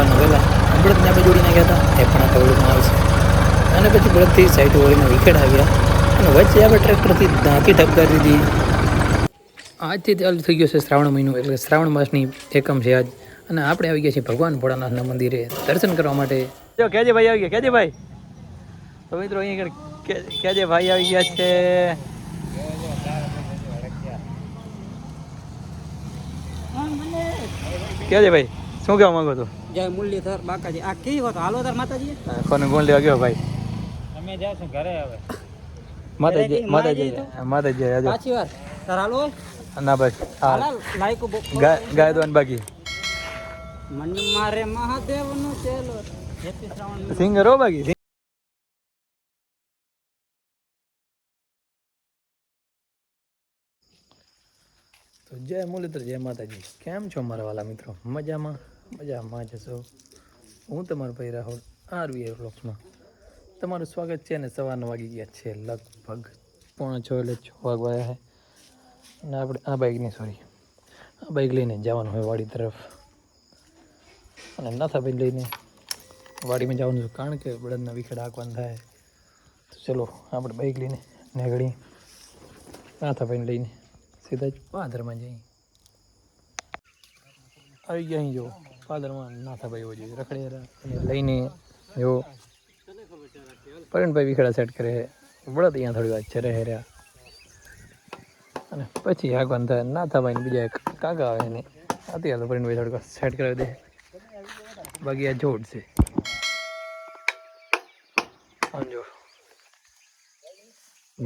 સવારના પહેલાં બળદને આપણે જોડી નાખ્યા હતા, એ પણ આખા વળદમાં આવશે અને પછી બળદથી સાઈડ વળીને વિકેટ આવ્યા અને વચ્ચે આપણે ટ્રેક્ટરથી દાંતી ઠપકારી દીધી. આજથી ચાલુ થઈ ગયો છે શ્રાવણ મહિનો એટલે શ્રાવણ માસની એકમ છે આજ. અને આપણે આવી ગયા છીએ ભગવાન ભોળાનાથના મંદિરે દર્શન કરવા માટે. જો, કેજે ભાઈ આવી ગયા, કેજે ભાઈ. તો મિત્રો અહીંયા કેજે ભાઈ આવી ગયા છે. કેજે ભાઈ, શું કહેવા માંગો છો? જય મુરલીધર બાકાજી. આ કેવી વાત? હાલો તાર માતાજી કોને કોણ લેવા ગયો ભાઈ? અમે જાશું ઘરે હવે. માતાજી માતાજી માતાજી આજે. પાછી વાર તાર હાલો. ના ભાઈ હાલ લાઈક ગાય ગાય દોન બાકી. મન મારે મહાદેવનું ચેલો. હેપી શ્રાવણ સિંગર હો બાકી તો જય મુરલીધર જય માતાજી. કેમ છો મારા વાલા મિત્રો? મજામાં? મજામાં જશો હું તમારો ભાઈ રાહુલ આરવીઆઈ બ્લોક્સમાં તમારું સ્વાગત છે અને સવારના વાગી ગયા છે લગભગ પોણા છ એટલે છ વાગવાયા છે. અને આપણે આ બાઇકની સોરી આ બાઇક લઈને જવાનું હોય વાડી તરફ. અને નાથાભાઈ લઈને વાડીમાં જવાનું છે, કારણ કે બળદના વિખેડા હાંકવાનું થાય. તો ચલો, આપણે બાઇક લઈને નીકળી નાથાભાઈને લઈને સીધા જ પાદરમાં જઈએ. આવી ગયા અહીં જો પાદરમાં નાથાભાઈ એવો જોઈએ. રખડે લઈને એવો પરણભાઈ વિખેડા સેટ કરે છે. બળદ અહીંયા થોડી વાર છે રહે રહ્યા. અને પછી આગવાન થાય. નાથાભાઈને બીજા એક કાકા આવે ને. અત્યારે તો પરણભાઈ થોડીક સેટ કરાવી દે. બાકી આ જોડ છે. સમજો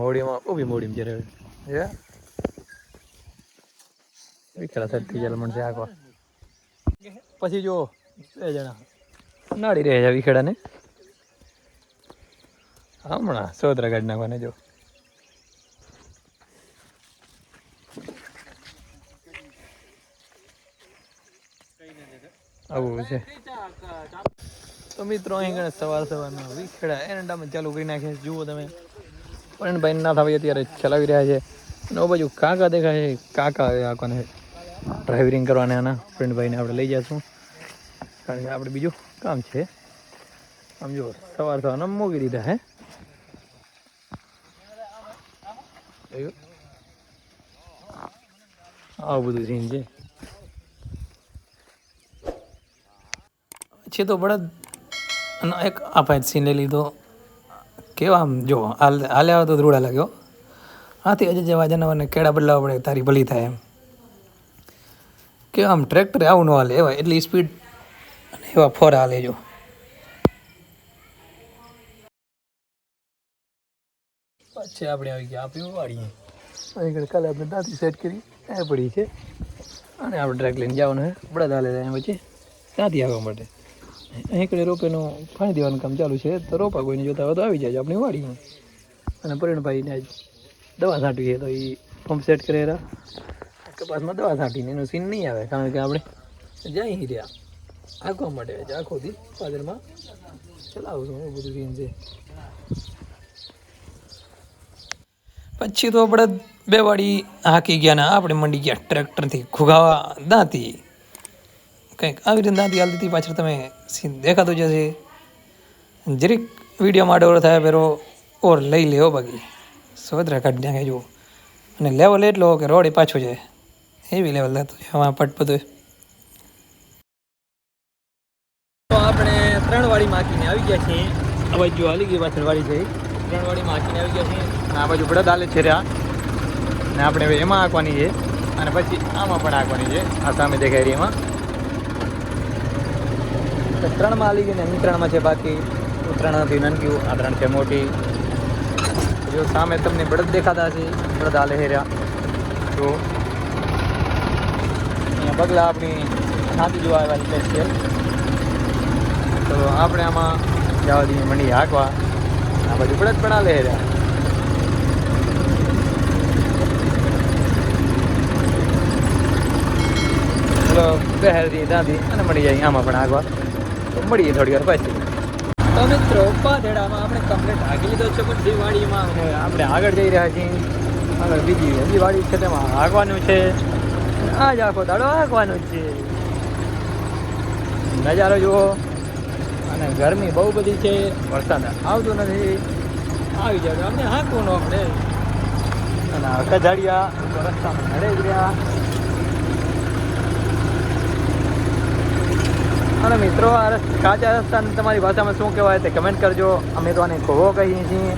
મોડીમાં ઊભી મોડીમાં જ્યારે વિખેડા સેટ થઈ જાય મળશે આગળ પછી જો બે જણા. નાડી રહ્યા છે વિખેડાને. હમણાં સોદરા કાઢી નાખવાને જો. આવું છે. તો મિત્રો અહીં ગણે સવાર સવારના વિખેડા એરંડામાં ચાલુ કરી નાખે છે. જુઓ તમે. પરણભાઈ ના ભાઈ અત્યારે ચલાવી રહ્યા છે. અને ઓ બાજુ કાકા દેખાય છે. કાકા આ કોને ડ્રાઇવિંગ કરવાને આના ફ્રેન્ડભાઈને આપણે લઈ જઈશું. કારણ કે આપણે બીજું કામ છે. આમ જો, સવાર સવારના મૂકી દીધા, હે? આવું બધું સીન છે છે તો બળદ અને એક આ ભાઈ સીન લીધો. કેવા આમ જો, હાલ હાલે આવે તો ધ્રુડા લાગ્યો આથી અજય જેવા જનાવરને કેળા બદલાવા પડે, તારી ભલી થાય એમ. કે આમ ટ્રેક્ટર આવું ન હાલે, એવા એટલી સ્પીડ એવા ફોરા લેજો. પછી આપણે આવી ગયા આપણે વાડીએ. અહીં કાલે આપણે દાંતી સેટ કરી એ પડી છે. અને આપણે ટ્રેક લઈને જવાનું છે બળદ હાલે ત્યાં વચ્ચે. ત્યાંથી આવવા માટે. અહીં કડે રોપેનું ફાણી દેવાનું કામ ચાલુ છે તો રોપા કોઈને જોતા હોય તો આવી જાય આપણી વાડીમાં. અને પરિણભાઈને આજ દવા છાંટવી તો એ પંપ સેટ કરેલા કપાસમાં દવા છાંટીને એનું સીન નહીં આવે કારણ કે આપણે જઈ રહ્યા. આંખવા માટે છે આંખોથી પાદરમાં. ચલાવું છું એવું બધું સીન છે પછી તો આપણે બે વાડી હાંકી ગયા ને, આપણે મંડી ગયા ટ્રેક્ટરથી ખુગાવા દાંતી. કંઈક આવી રીતે દાંતી હાલતી હતી, પાછળ તમે સીન દેખાતો જશે જરીક વિડીયોમાં આડોર થાય પેલો, ઓર લઈ લેવો બાકી. સોદરા કાઢી નાખે જુઓ. અને લેવલ એટલો કે રોડ પાછો છે. એવી લેવલ થતું છે આમાં પટ બધું ત્રણ આવી ગયા છીએ. આ બાજુ હાલી ગઈ પાછળ વાળી છે ત્રણ વાડી માકીને આવી ગયા છીએ. અને આ બાજુ બળદ હાલે છે રહ્યા. ને આપણે હવે એમાં આંકવાની છે. અને પછી આમાં પણ આંકવાની છે. આ સામે દેખાય રહી એમાં. ત્રણમાં હાલી ગઈ ને ત્રણમાં છે બાકી. ત્રણ નથી નાનકી આ ત્રણ છે મોટી. જો સામે તમને બળદ દેખાતા છે બળદ હાલે હેર્યા તો અહીંયા બગલા આપણી છાતી જોવા આવ્યા છે તો આપણે આમાં જવા દઈએ મંડી હાંકવા. આ બાજુ પડત પણ હાલે હેર્યા ચલો બહેરથી ત્યાંથી અને મળી જાય આમાં પણ આગવા તો મળીએ થોડી વાર પછી. તો મિત્રો પાધેડામાં આપણે કમ્પ્લીટ આગી લીધો છે બધી વાડીમાં. આપણે આગળ જઈ રહ્યા છીએ. આગળ બીજી વાડી છે તેમાં આગવાનું છે. અને આ જ આખો દાડો આગવાનું જ છે. નજારો જુઓ. અને ગરમી બહુ બધી છે, વરસાદ આવતો નથી. આવી જાય અમને હાંકવું ન પડે. અને કજાડિયા રસ્તામાં નડે જ રહ્યા અને મિત્રો, આ કાચા રસ્તાને તમારી ભાષામાં શું કહેવાય તે કમેન્ટ કરજો. અમે તો આને ઘોવો કહીએ છીએ.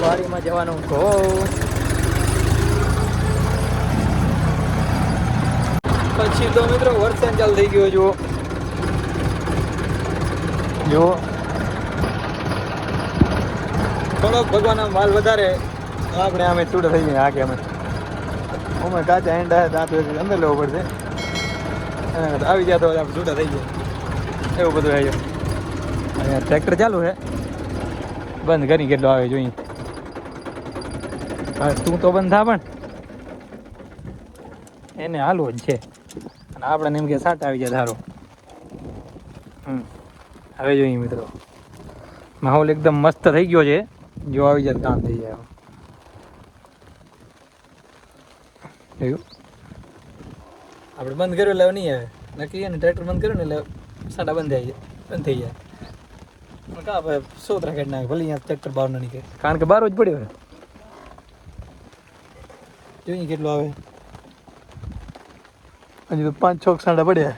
વાડીમાં જવાનું ઘોવો પછી તો મિત્રો, વરસાદ ચાલુ થઈ ગયો જુઓ જુઓ થોડોક ભગવાનનો માલ વધારે આપણે આમે છૂટા થઈ જઈએ આગે અમે. અમે કાચા એંડા દાંત અંદર લેવો પડશે. એના કરતાં આવી ગયા તો આપણે છૂટા થઈ જાય એવું બધું આવી અહીંયા. ટ્રેક્ટર ચાલુ છે. બંધ કરી કેટલો આવે જોઈએ. હા, તું તો બંધ થા પણ. એને હાલવો જ છે. અને આપણે એમ કે સાટ આવી જાય ધારો. હમ. હવે જોઈએ મિત્રો. માહોલ એકદમ મસ્ત થઈ ગયો છે. જો આવી જાય કામ થઈ જાય. જોયું આપણે બંધ કર્યું એટલે નહીં આવે. નક્કી ને? ટ્રેક્ટર બંધ કર્યું ને એટલે સાડા બંધ થઈ જાય. બંધ થઈ જાય. કા ભાઈ સોતરા કાઢી નાખે? ભલે અહીંયા ટ્રેક્ટર બહાર ન નીકળે. કારણ કે બહાર જ પડ્યો ને જોઈએ કેટલું આવે. હજી તો પાંચ છ સાડા પડ્યા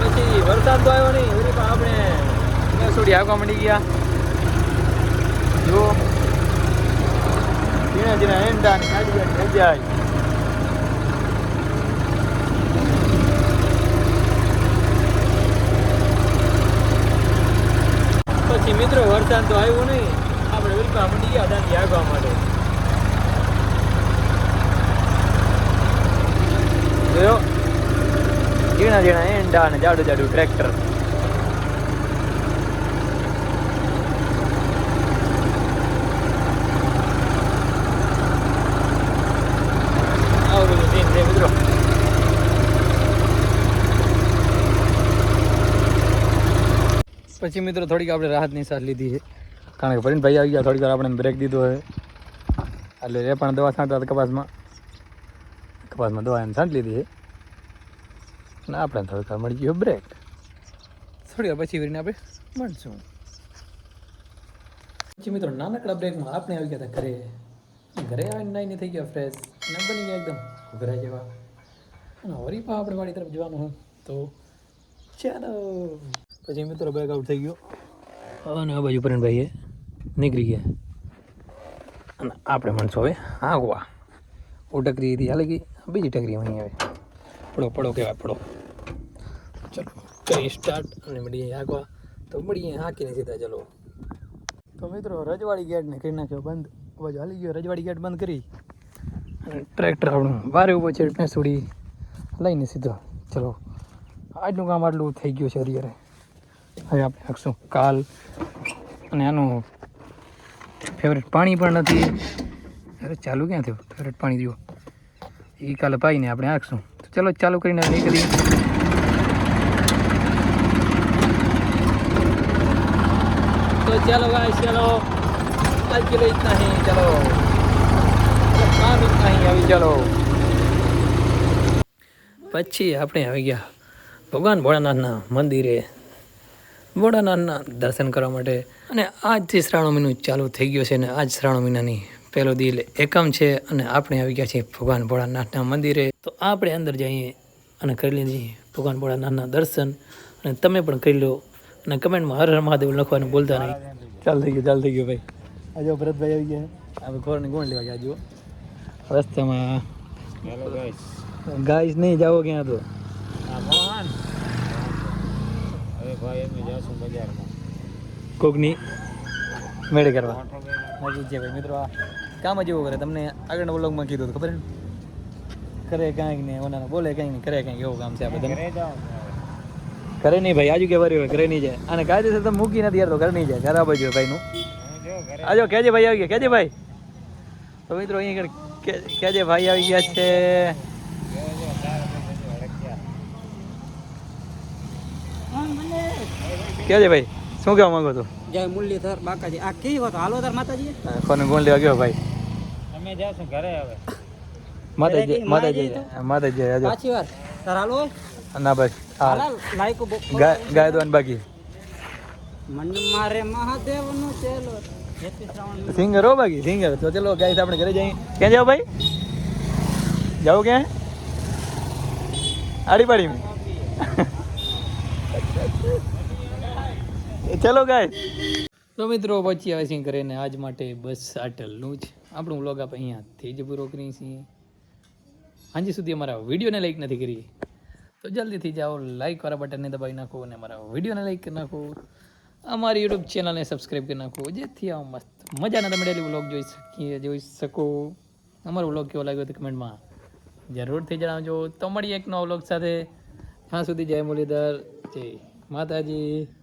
પછી વરસાદ તો આવ્યો નહીં વળી પણ આપણે મેસોડી મળી ગયા. જો ધીણા ધીણા એંડા થઈ જાય પછી મિત્રો વરસાદ તો આવ્યો નહીં. આપણે વિલપા મળી ગયા ત્યાંથી આગવા માટે જોયો ઝીણા ઝીણા એંડા અને જાડું જાડું ટ્રેક્ટર આવું બધું સીન છે મિત્રો પછી મિત્રો થોડીક આપણે રાહતની સાથ લીધી છે. કારણ કે ભાઈ આવી ગયા, થોડીક વાર આપણે બ્રેક દીધો છે. એટલે એ પણ દવા છાંટતા કપાસમાં. કપાસમાં દવા એમ છાંટી લીધી છે. અને આપણે થોડીક વાર મળી ગયો બ્રેક થોડી વાર પછી વળીને આપણે મળશું. પછી મિત્રો નાનકડા બ્રેકમાં આપણે આવી ગયા હતા ઘરે. ઘરે આવીને નાઈને થઈ ગયા ફ્રેશ અને બની ગયા એકદમ ઘરે જેવા. અને પણ આપણે મારી તરફ જવાનું હું તો ચાલો. પછી મિત્રો બ્રેક આઉટ થઈ ગયો. અને આ બાજુ પરણભાઈએ નીકળી ગયા. અને આપણે માણસો હવે આગવા. ઓ ટકરી હતી, હાલે ગઈ. બીજી ટકરી અહીં આવે. પડો પડો કહેવાય, પડો. ચલો કરી સ્ટાર્ટ અને મળીએ આગવા. તો મળીએ હાંકીને સીધા, ચલો. તો મિત્રો, રજવાડી ગેટને કરી નાખ્યો બંધ. બાજુ હાલી ગયો, રજવાડી ગેટ બંધ કરી. અને ટ્રેક્ટર આપણું વારે ઊભો છે, ભેંસુડી લઈને સીધો. ચલો, આજનું કામ આટલું થઈ ગયું છે અત્યારે. હવે આપણે રાખશું. કાલ અને આનું ફેવરેટ પાણી પણ નથી. અરે ચાલુ ક્યાં થયું? ફેવરેટ પાણી જુઓ. એ કાલે પાઈને આપણે રાખશું. તો ચલો ચાલુ કરીને નહીં કરીએ તો ચાલો ગાય ચાલો. આજ કે આવી ચલો. પછી આપણે આવી ગયા ભગવાન ભોળાનાથના મંદિરે. ભોળાનાથના દર્શન કરવા માટે. અને આજથી શ્રાવણ મહિનો ચાલુ થઈ ગયો છે અને આજ શ્રાવણ મહિનાની પહેલો દિલ એકમ છે અને આપણે આવી ગયા છીએ ભગવાન ભોળાનાથના મંદિરે. તો આપણે અંદર જઈએ અને કરી લઈએ ભગવાન ભોળાનાથના દર્શન. અને તમે પણ કરી લો અને કમેન્ટમાં હર હર મહાદેવ લખવાનું બોલતા નહીં. ચાલ થઈ ગયું ચાલ થઈ ગયું ભાઈ. આજો ભરતભાઈ આવી ગયા. આપણે ઘોરને ગોળ લેવા ગયા જુઓ. રસ્તામાં હેલો ગાઈસ ગાઈસ નહીં જાઓ ક્યાં તો આ મોહન હવે ભાઈ અમે જાશું બજારમાં. કોકની મેળે કરવા. મોટો છે ભાઈ મિત્રો. આ કામ જ એવું કરે. તમને આગળના વ્લોગમાં કીધું હતું ખબર કરે કાંઈક ને ઓનાને બોલે કાંઈક ને કરે કાંઈક એવું કામ છે આ બધા કરે નહીં ભાઈ આજુ કે વારી હોય ઘરે નહીં જાય. અને કાયદેસર તમે મૂકી નથી યાર તો ઘરે નહીં જાય ઘર બાજુ ભાઈનું. આજો કેજે ભાઈ આવી ગયા કેજે ભાઈ. તો મિત્રો અહીંયા કેજે ભાઈ આવી ગયા છે જો જો તાર બધું હડક્યા કેજે ભાઈ શું કહેવા માંગો છો? જય મુરલીધર બાકાજી. આ કેવી વાત? હાલો તાર માતાજી કોને ગોળ લેવા ગયો ભાઈ? અમે જાશું ઘરે હવે. માતાજી માતાજી માતાજી આજો પાછી વાર. તાર હાલો. ના ભાઈ હાલ લાઈક ગાય ગાય દોન બાકી. મન મારે મહાદેવનું ચેલો સિંગર હો બાકી સિંગર. તો ચલો ગાઈસ આપણે ઘરે જઈએ. ક્યાં જાવ ભાઈ? જાવ ક્યાં? આડી પાડી. ચલો ગાય તો મિત્રો, પછી આવે સિંગ કરીને આજ માટે બસ આટલનું જ. આપણું વ્લોગ આપણે અહીંયાથી જ પૂરો કરીએ છીએ હાજી સુધી અમારા વિડીયોને લાઈક નથી કરી. તો જલ્દીથી જાઓ લાઈક વાળા બટનને દબાવી નાખો અને અમારા વિડીયોને લાઈક કરી નાખો. અમારી યુટ્યુબ ચેનલને સબસ્ક્રાઈબ કરી નાખો. જેથી આ મસ્ત મજાના તમે ડેલી વ્લોગ જોઈ શકીએ, જોઈ શકો. અમારો વ્લોગ કેવો લાગ્યો તો કમેન્ટમાં જરૂરથી જણાવજો. તો મળીએ એક નવો વ્લોગ સાથે. ત્યાં સુધી જય મુરલીધર, જય માતાજી.